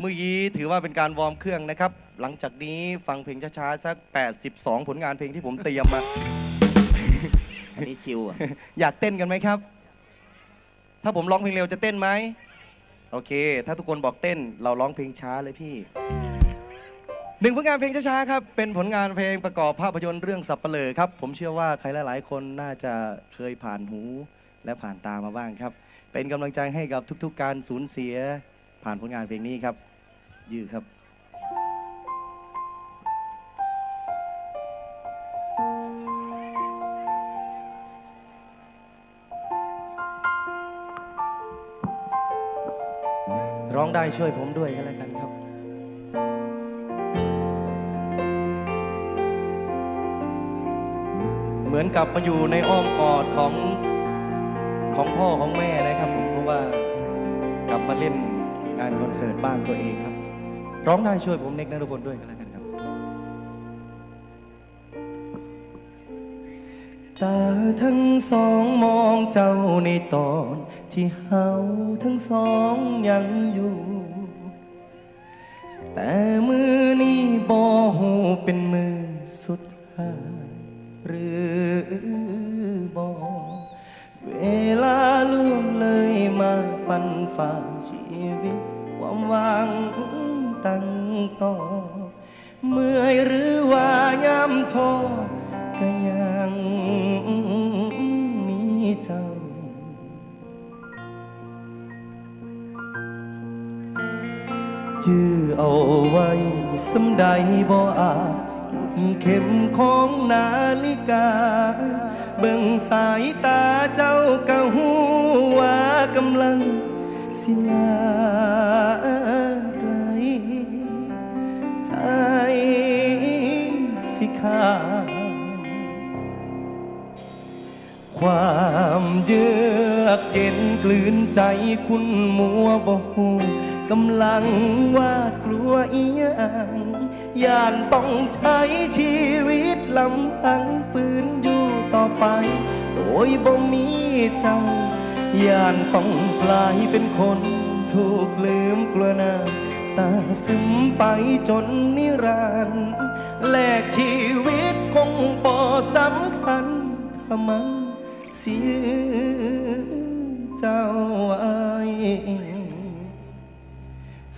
เมื่อกี้ถือว่าเป็นการวอร์มเครื่องนะครับ หลังจากนี้ฟังเพลงช้าๆ สัก 82 ผลงานเพลงที่ผมเตรียมมา อันนี้ชิวอะอยากเต้นกันไหมครับ ถ้าผมร้องเพลงเร็วจะเต้นไหม โอเค ถ้าทุกคนบอกเต้น เราร้องเพลงช้าเลยพี่หนึ่งผลงานเพลงช้าๆครับ เป็นผลงานเพลงประกอบภาพยนตร์เรื่องสับเปลอครับ ผมเชื่อว่าใครหลาย ๆ คนน่าจะเคยผ่านหูและผ่านตามาบ้างครับ เป็นกำลังใจให้กับทุก ๆ การสูญเสีย ผ่านผลงานเพลงนี้ครับ ยือครับร้องได้ช่วยผมด้วยกันแล้วกันครับ เหมือนกลับมาอยู่ในอ้อมกอดของของพ่อของแม่นะครับผมเพราะว่ากลับมาเล่น งานคอนเสิร์ตบ้านตัวเองครับ ร้องได้ช่วยผมเน็กนรพลด้วยกันแล้วกันครับ ตาทั้งสองมองเจ้าในตอน ที่เฮาทั้งสองยังอยู่ แต่มือนี้บ่หูเป็นมือสุดท้ายหรือบ่เวลาล่วงเลยมาฟันฝ่า หวังตั้งต่อ เมื่อยหรือว่ายามท้อก็ยังมีเจ้า จื้อเอาไว้สำใดบ่อาจเข็มของนาฬิกา เบิ่งสายตาเจ้าก็หูว่ากำลังสิลา สิขาความเยือกเย็นกลืนใจคุณมัวบ่หูกำลังวาดกลัวเอียงย่านต้องใช้ชีวิตลำพังฝืนอยู่ต่อไป โดยบ่มีเจ้าย่านต้องกลายเป็นคนถูกลืมกลัวน้ำ ตาซึมไปจนนิรันดร์แลกชีวิตคงบ่สำคัญถ้ามันเสียเจ้าไอ้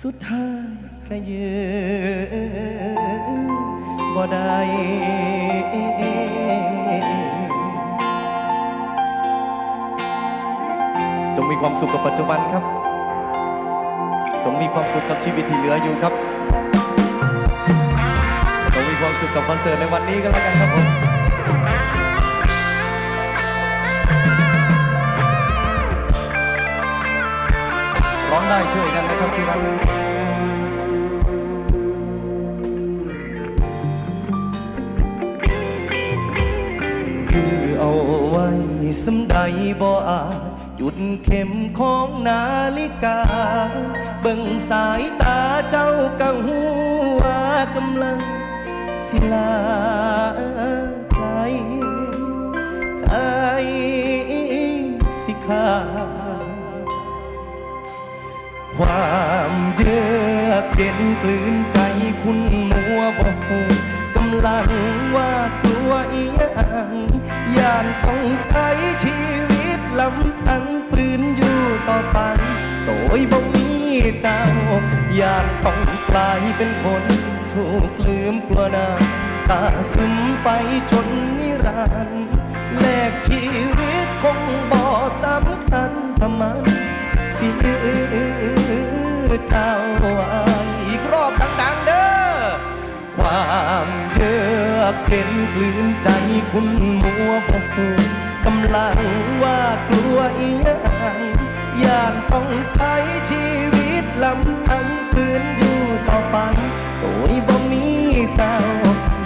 สุดท้ายก็ยืนบ่ได้จงมีความสุขกับปัจจุบันครับ จงมีความสุขกับชีวิตที่เหลืออยู่ครับ จงมีความสุขกับคอนเสิร์ตในวันนี้ก็แล้วกันครับผมร้องได้ช่วยกันนะครับที่รักคือเอาไว้สำใดบ่อา จหยุดเข็มของนาฬิกา เบิ่งสายตาเจ้ากังหัวากำลังสิลาไกลใจสิขาความเยือกเย็นกลืนใจคุณมัวบ่หูกำลังว่ากลัวอีหยังย่านต้องใช้ชีวิต ลำพังฝืนอยู่ต่อไปโดยบ่มีเจ้า อยานต้องกลายเป็นคน ถูกลืมกลัวน้ำตาซึมไปจนนิรันดร์แลกชีวิตคงบ่สำคัญทำไมสิเจ้าอีกรอบดังๆเด้อความเยือกเย็นกลืนใจคุณมัวบ่หูำลังว่ากลัวอีหยังย่านต้องใช้ชีวิตลำพังคืนอยู่ต่อไปโดยบ่มีเจ้า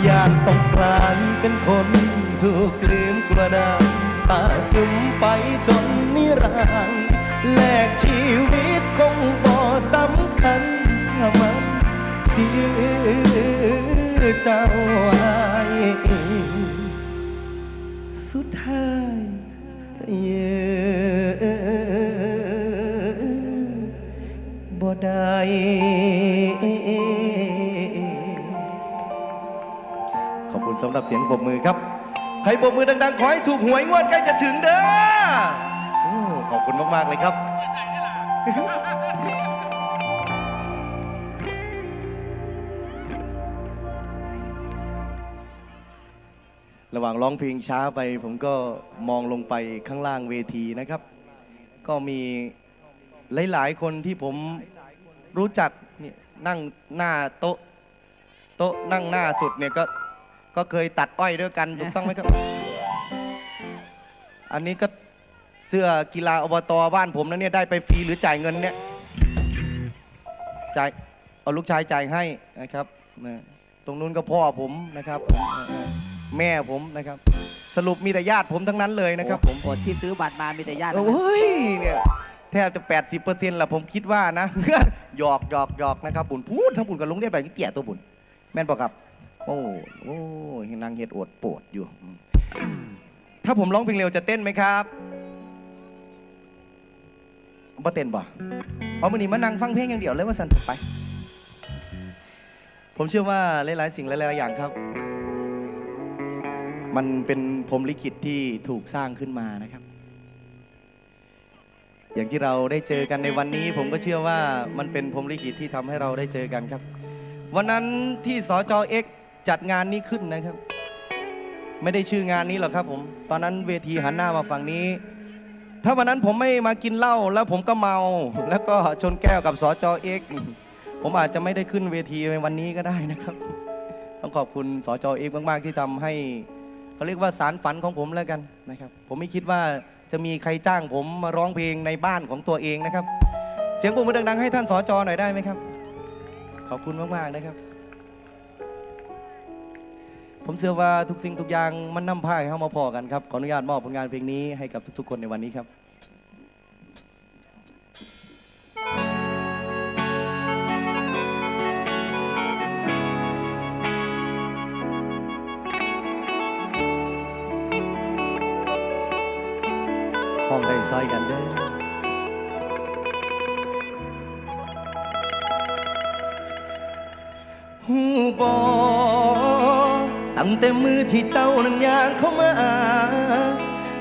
ย่านต้องกลายเป็นคนถูกลืมกลัวน้ำตาซึมไปจนนิรันดร์แลกชีวิตคงบ่สำคัญมันเสียเจ้าไอ้สุดท้าย บ่ได้ขอบคุณสำหรับเสียงปรบมือครับ ใครปรบมือดังๆ ขอให้ถูกหวยงวดใกล้จะถึงเด้อโอ้ขอบคุณมากๆเลยครับ ระหว่างร้องเพลงช้าไป ผมก็มองลงไปข้างล่างเวทีนะครับ ก็มีหลาย ๆ คนที่ผมรู้จักเนี่ยนั่งหน้าโต๊ะโต๊ะนั่งหน้าสุดเนี่ยก็ก็เคยตัดอ้อยด้วยกันถูกต้องไหมครับ อันนี้ก็เสื้อกีฬาอบตบ้านผมนะเนี่ยได้ไปฟรีหรือจ่ายเงินเนี่ยจ่ายเอาลูกชายจ่ายให้นะครับ ตรงนู้นก็พ่อผมนะครับ แม่ผมนะครับ สรุปมีแต่ญาติผมทั้งนั้นเลยนะครับ ผมผมที่ซื้อบัตรมามีแต่ญาติทั้งนั้น โอ้ยเนี่ยแทบจะ 80เปอร์เซ็นต์ละผมคิดว่านะ หยอกหยอกหยอกนะครับบุญพูดทั้งบุญกับลุงได้ไปก็เกี่ยตัวบุญแม่นบอกครับ โอ้โอ้ยนางเห็ดโอดโปวดอยู่อืมถ้าผมร้องเพลงเร็วจะเต้นไหมครับบ่เต้นบ่เอามือนี้มานั่งฟังเพลงอย่างเดียวเลยว่าสันไป ผมเชื่อว่าหลายๆสิ่งหลายๆอย่างครับ มันเป็นพรหมลิขิตที่ถูกสร้างขึ้นมานะครับ อย่างที่เราได้เจอกันในวันนี้ ผมก็เชื่อว่ามันเป็นพรหมลิขิตที่ทำให้เราได้เจอกันครับ วันนั้นที่สจเอ็กจัดงานนี้ขึ้นนะครับ ไม่ได้ชื่องานนี้หรอกครับ ผม ตอนนั้นเวทีหันหน้ามาฝั่งนี้ ถ้าวันนั้นผมไม่มากินเหล้าแล้วผมก็เมา แล้วก็ชนแก้วกับสจเอ็กผมอาจจะไม่ได้ขึ้นเวทีในวันนี้ก็ได้นะครับ ต้องขอบคุณสจเอกมาก ๆ ที่ทำให้ เขาเรียกว่าสารฝันของผมแล้วกันนะครับ ผมไม่คิดว่าจะมีใครจ้างผมมาร้องเพลงในบ้านของตัวเองนะครับ เสียงปรบมือดังๆให้ท่านสจหน่อยได้ไหมครับ ขอบคุณมากๆนะครับ ผมเชื่อว่าทุกสิ่งทุกอย่างมันนำพาให้เข้ามาพอกันครับขออนุญาตมอบผลงานเพลงนี้ให้กับทุกๆ คนในวันนี้ครับ ตั้งแต่มือที่เจ้านั้นยางเข้ามา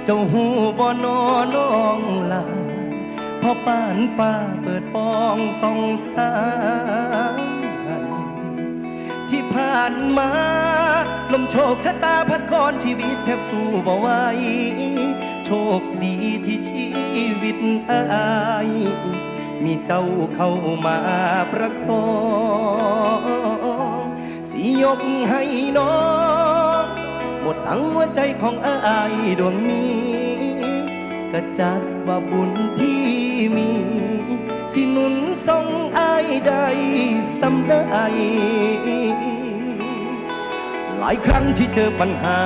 เจ้าหูบอนอน้องลาพอป่านฟ้าเปิดปองส่องทางที่ผ่านมา ลมโชคชะตาพัดคอนชีวิตแทบสู้บ่ไหวโชคดีที่ชีวิตอายมีเจ้าเข้ามาประคอง สิยกให้น้อง หมดทั้งหัวใจของอายดวงนี้ก็จัดว่าบุญที่มี สิหนุนส่งอายได้สำได้หลายครั้งที่เจอปัญหา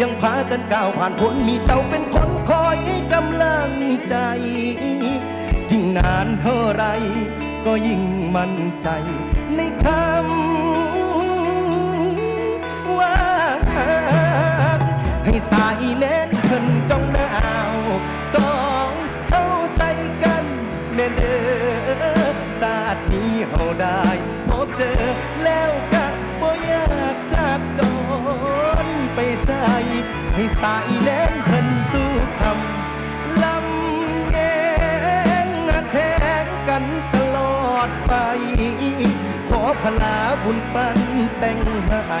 ยังพากันก้าวผ่านพ้นมีเจ้าเป็นคนคอยให้กำลังใจ ยิ่งนานเท่าไร ก็ยิ่งมั่นใจในคำ สายแน่นเพิ่นจ้องหนาวสองเอาใส่กันแน่เด้อศาสตร์นี้เฮาได้พบเจอแล้วก็บ่อยากจากจนไปใส่ให้สายแน่นเพิ่นสู้คำลำแยงแทงกันตลอดไป ขอพลาบุญปันแต่งให้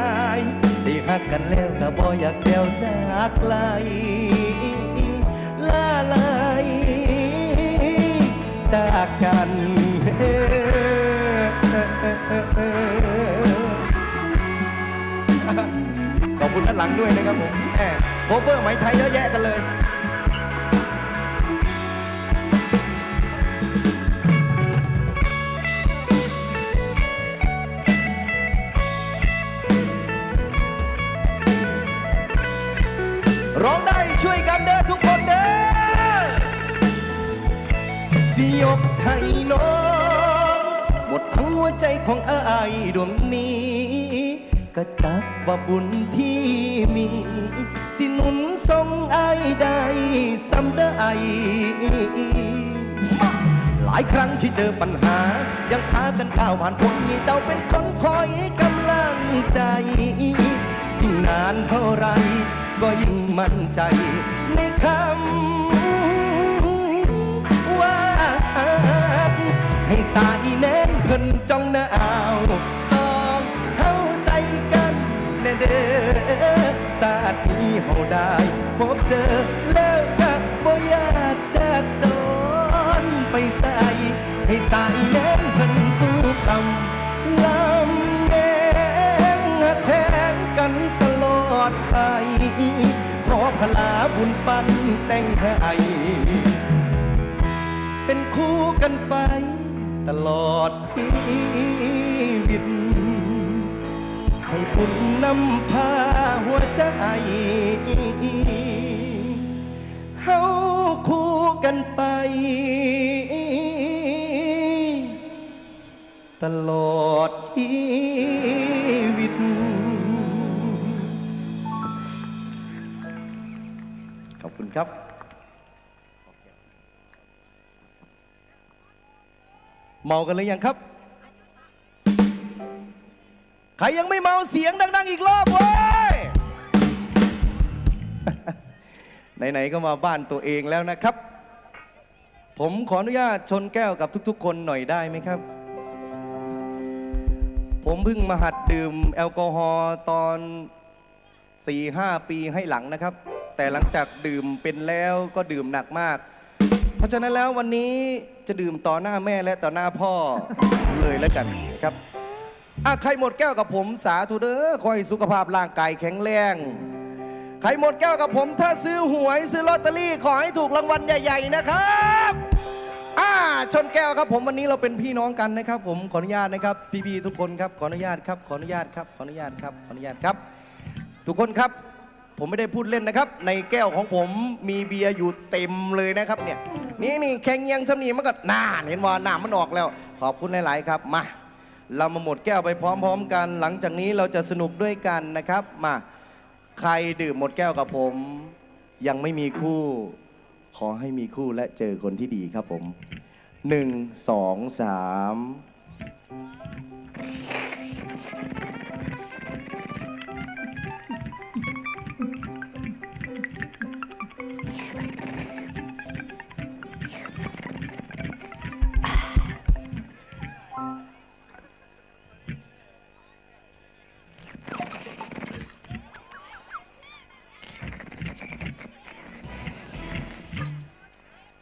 หักกันแล้วก็บ่อยากแจวจากไกลลาลายจากกันขอบคุณด้านหลังด้วยนะครับผมแหมโคเวอร์ไหมไทยเยอะแยะกันเลย ยกให้น้องหมดทั้งหัวใจของอายดวงนี้ ก็จักว่าบุญที่มี สิหนุนทรงอายได้สำได้ หลายครั้งที่เจอปัญหา ยังพากันก้าวผ่านพ้นมีเจ้าเป็นคนคอยกำลังใจยิ่งนานเท่าไร ก็ยิ่งมั่นใจในคำ ให้สายแน่นเพิ่นจ้องหน้าเอาสองเฮาใส่กันแน่เด้อสาดนี้เฮาได้พบเจอแล้วก็บ่อยากจากจรไปใส่ให้สายแน่นเพิ่นสู้คำลำแยงแพงกันตลอดไปขอพลาบุญปันแต่งให้เป็นคู่กันไป ตลอดชีวิต ให้บุญนำพาหัวใจเฮาคู่กันไป ตลอดชีวิต ขอบคุณครับ เมากันหรือยังครับ ใครยังไม่เมาเสียงดัง ๆ อีกรอบเว้ย ไหน ๆ ก็มาบ้านตัวเองแล้วนะครับ ผมขออนุญาตชนแก้วกับทุก ๆ คนหน่อยได้ไหมครับ ผมเพิ่งมาหัดดื่มแอลกอฮอล์ตอน4-5 ปีให้หลังนะครับ แต่หลังจากดื่มเป็นแล้วก็ดื่มหนักมาก เพราะฉะนั้นแล้ววันนี้จะดื่มต่อหน้าแม่และต่อหน้าพ่อเลยแล้วกันครับอะใครหมดแก้วกับผมสาธุเด้อคอยสุขภาพร่างกายแข็งแรงใครหมดแก้วกับผมถ้าซื้อหวยซื้อลอตเตอรี่ขอให้ถูกรางวัลใหญ่ ๆ นะครับอ่าชนแก้วครับผมวันนี้เราเป็นพี่น้องกันนะครับ ผมขออนุญาตนะครับพี่ๆทุกคนครับขออนุญาตครับขออนุญาตครับขออนุญาตครับขออนุญาตครับ ทุกคนครับ ผมไม่ได้พูดเล่นนะครับ ในแก้วของผมมีเบียร์อยู่เต็มเลยนะครับเนี่ยนี่นี่แข่งยังชำนีมันก็น่าเห็นว่าหน้ำมันออกแล้ว ขอบคุณหลาย ๆ ครับมา เรามาหมดแก้วไปพร้อม ๆ กัน หลังจากนี้เราจะสนุกด้วยกันนะครับมาใครดื่มหมดแก้วกับผม ยังไม่มีคู่ ขอให้มีคู่และเจอคนที่ดีครับผมหนึ่งสองสาม